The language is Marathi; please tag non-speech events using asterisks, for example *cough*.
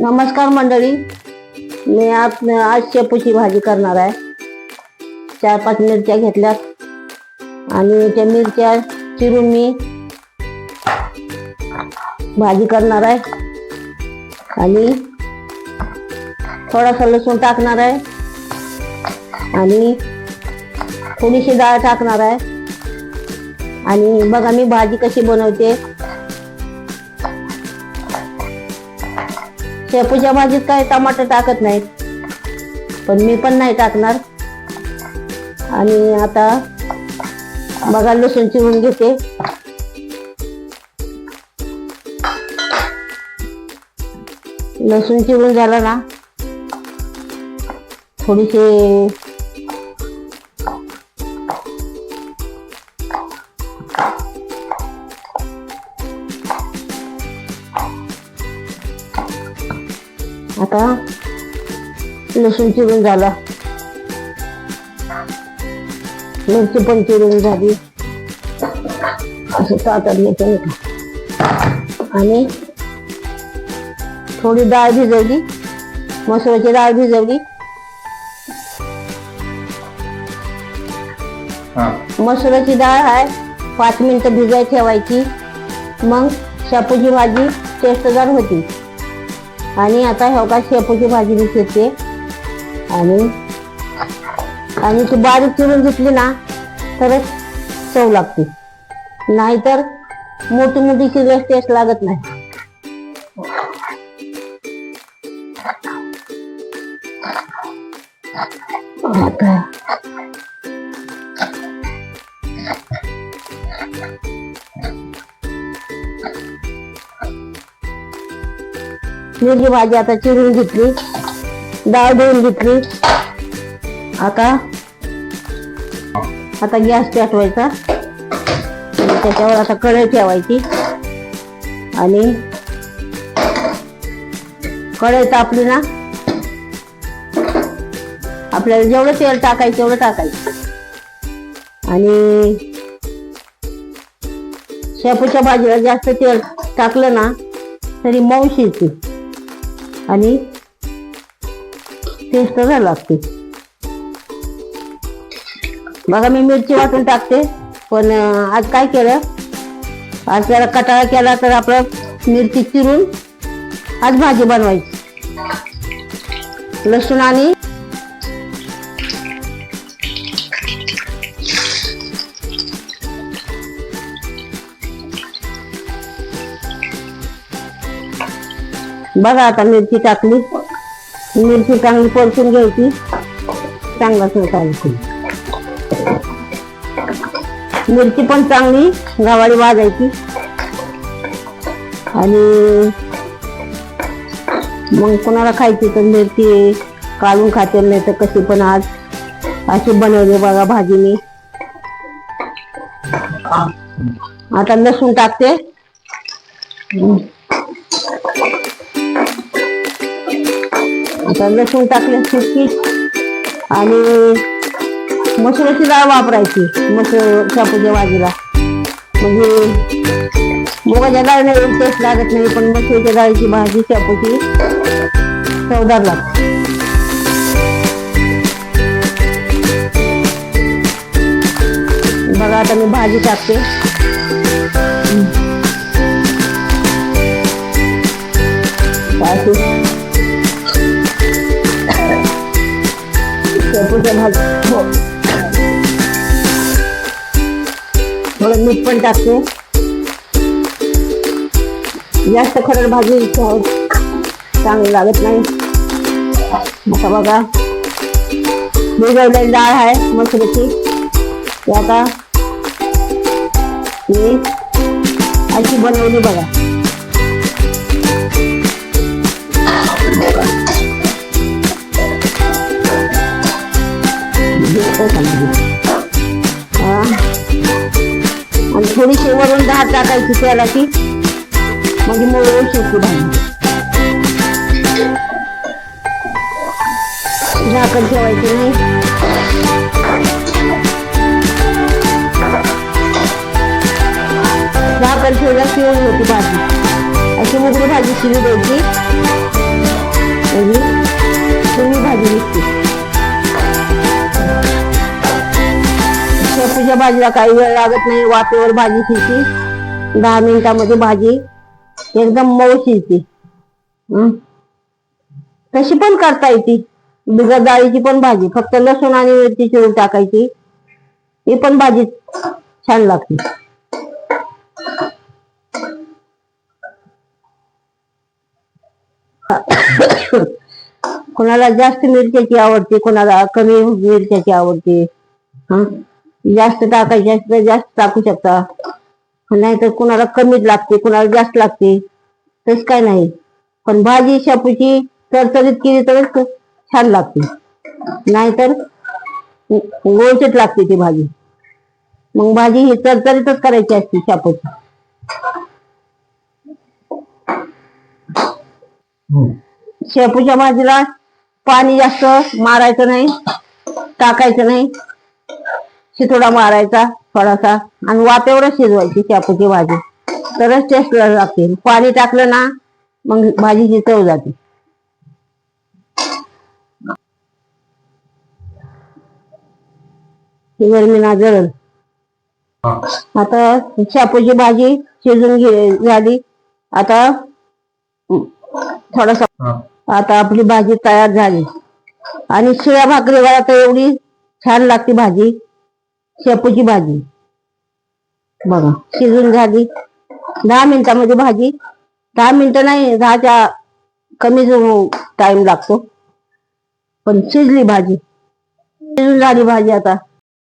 नमस्कार मंडळी. मी आप आज शेपूची भाजी करणार आहे. चार पाच मिरच्या घेतल्यात. आणि त्या मिरच्या चिरून मी भाजी करणार आहे. आणि थोडासा लसूण टाकणार आहे. आणि थोडीशी डाळ टाकणार आहे. आणि बघा मी भाजी कशी बनवते. शेपूच्या भाजीत काय टमाटर टाकत नाहीत. पण मी पण नाही टाकणार. आणि आता बघा लसूण चिरून घेते. लसूण चिरून झालं ना थोडीशी आता लसूण चिरून झाला. मिरची पण चिरून झाली. असं ताटात घेते आणि थोडी डाळ भिजवली. मसुराची डाळ भिजवली. हा. मसुराची डाळ आहे पाच मिनिटं भिजाय ठेवायची. मग शेपूची भाजी टेस्टदार होती. आणि आता हो का शेपूची भाजी मी आणि आणि ती बारीक चिरून घेतली ना तरच चव लागते. नाहीतर मोठी मोठी चिरल्यास टेस्ट लागत नाही. आता मिरची भाजी आता चिरून घेतली. डाळ धुवून घेतली. आता आता गॅस पेटवायचा. त्याच्यावर आता कढई ठेवायची. आणि कढई तापली ना आपल्याला जेवढं तेल टाकायचं तेवढं टाकायचं. आणि शेपूच्या भाजीला जास्त तेल टाकलं ना तरी मऊ शिजते आणि टेस्ट झाला लागते. बघा मी मिरची वाटून टाकते पण आज काय केलं? आज त्याला कटाळा केला तर आपलं मिरची चिरून आज भाजी बनवायची. लसूण आणि बघा आता मिरची टाकली. मिरची चांगली परतून घ्यायची. चांगलाच टाकायची मिरची पण चांगली गवाळी वाजायची. आणि मग कोणाला खायची तर मिरची काढून खाते नाही तर कशी पण आज. अशी बनवली बघा भाजी मी आता लसूण टाकते. आता लसूण टाकले सुकी आणि मसुराची डाळ वापरायची मसूर शापूच्या भाजीला. म्हणजे मुगाच्या डाळीला टेस्ट लागत नाही पण मसूरच्या डाळीची भाजी शापूची चवदार लागते. बघा आता मी भाजी टाकते. अशी हो. थोडं मीठ पण टाकते जास्त खरड भाजी चांगली लागत नाही. आता बघा. भिजवलेली डाळ आहे मसुरीची. आता मी अशी बनवली बघा. दहा हात टाकायची त्याला की म्हणजे मोळू शेती झाकण ठेवायची नाही. झाकण ठेवला शिवून होती भाजी. अशी मोकळी भाजी शिजू द्यायची. तुम्ही भाजी शेपूच्या भाजीला काही वेळ लागत नाही वाफेवर भाजी शिजती दहा मिनिटामध्ये भाजी एकदम मऊ शिजती तशी पण करता येते. बिगर डाळीची पण भाजी फक्त लसूण आणि मिरची चिरून टाकायची. ही पण भाजी छान लागते. *coughs* कोणाला जास्त मिरच्याची आवडते कोणाला कमी मिरच्याची आवडते. हा? जास्त टाकायची तर जास्त टाकू शकता. नाहीतर कुणाला कमीच लागते कुणाला जास्त लागते. तस काय नाही. पण भाजी शापूची चरचरीत केली तरच छान लागते. नाहीतर गोळचट लागते ती भाजी. मग भाजी ही चरचरीतच करायची असते शापूची शेपूच्या भाजीला पाणी जास्त मारायचं नाही टाकायचं नाही. शितोडा मारायचा थोडासा. आणि वाफेवरच शिजवायची शेपूची भाजी. तरच टेस्ट लागते पाणी टाकलं ना मग भाजीची चव जाते. गरमी ना जळल. हा. आता शापूची भाजी शिजून घे झाली. आता थोडासा. आता आपली भाजी तयार झाली. आणि शिळ्या भाकरी वाला तर एवढी छान लागते भाजी. शेपूची भाजी. बघा शिजून झाली. दहा मिनिटामध्ये भाजी. दहा मिनिटं नाही दहाच्या कमी टाइम लागतो. पण शिजली भाजी. शिजून झाली भाजी आता.